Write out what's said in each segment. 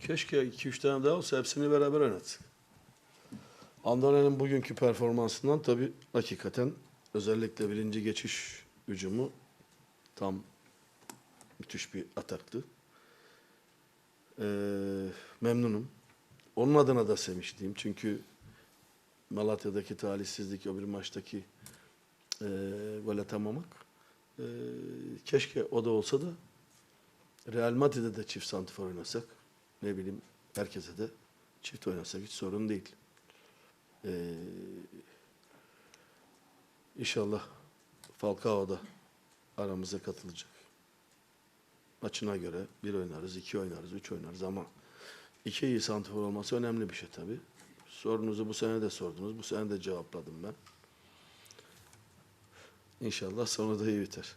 Keşke 2-3 tane daha olsa hepsini beraber oynatsak. Andane'nin bugünkü performansından tabii hakikaten özellikle birinci geçiş hücumu tam müthiş bir ataktı. Ee, memnunum. Onun adına da sevinçliyim. Çünkü Malatya'daki talihsizlik, öbür maçtaki e, gol atamamak. E, keşke o da olsa da Real Madrid'de de çift santifor oynasak. Ne bileyim herkese de çift oynasak hiç sorun değil. Ee, inşallah Falcao da aramıza katılacak. Maçına göre bir oynarız, iki oynarız, üç oynarız ama iki iyi santifor olması önemli bir şey tabii. Sorunuzu bu sene de sordunuz. Bu sene de cevapladım ben. İnşallah sonu da iyi biter.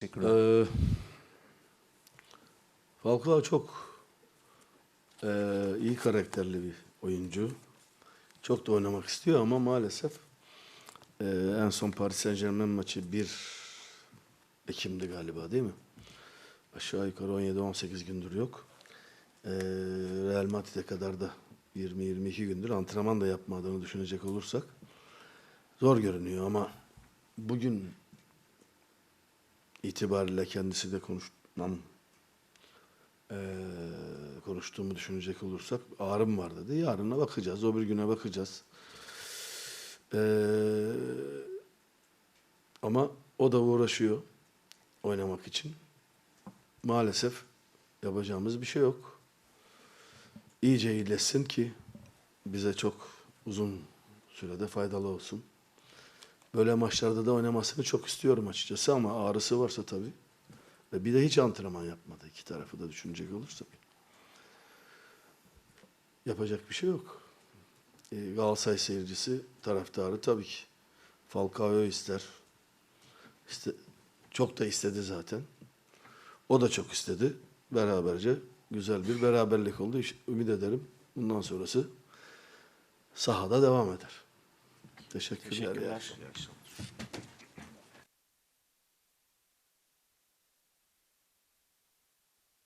Teşekkürler. Ee, Falcao çok ee, iyi karakterli bir oyuncu. Çok da oynamak istiyor ama maalesef ee, en son Paris Saint Germain maçı 1 Ekim'di galiba değil mi? Aşağı yukarı 17-18 gündür yok. Ee, Real Madrid'e kadar da 20-22 gündür antrenman da yapmadığını düşünecek olursak zor görünüyor ama bugün itibariyle kendisi de konuşmam konuştuğumu düşünecek olursak ağrım var dedi. Yarına bakacağız, öbür güne bakacağız. Eee, ama o da uğraşıyor oynamak için. Maalesef yapacağımız bir şey yok. İyice iyileşsin ki bize çok uzun sürede faydalı olsun. Böyle maçlarda da oynamasını çok istiyorum açıkçası ama ağrısı varsa tabii. Ve bir de hiç antrenman yapmadı iki tarafı da düşünecek olursak. Yapacak bir şey yok. Ee, Galatasaray seyircisi, taraftarı tabii ki Falcao'yu ister. İşte çok da istedi zaten. O da çok istedi. Beraberce güzel bir beraberlik oldu. Ümit ederim bundan sonrası sahada devam eder. Teşekkürler. Teşekkürler. akşamlar. İyi akşamlar.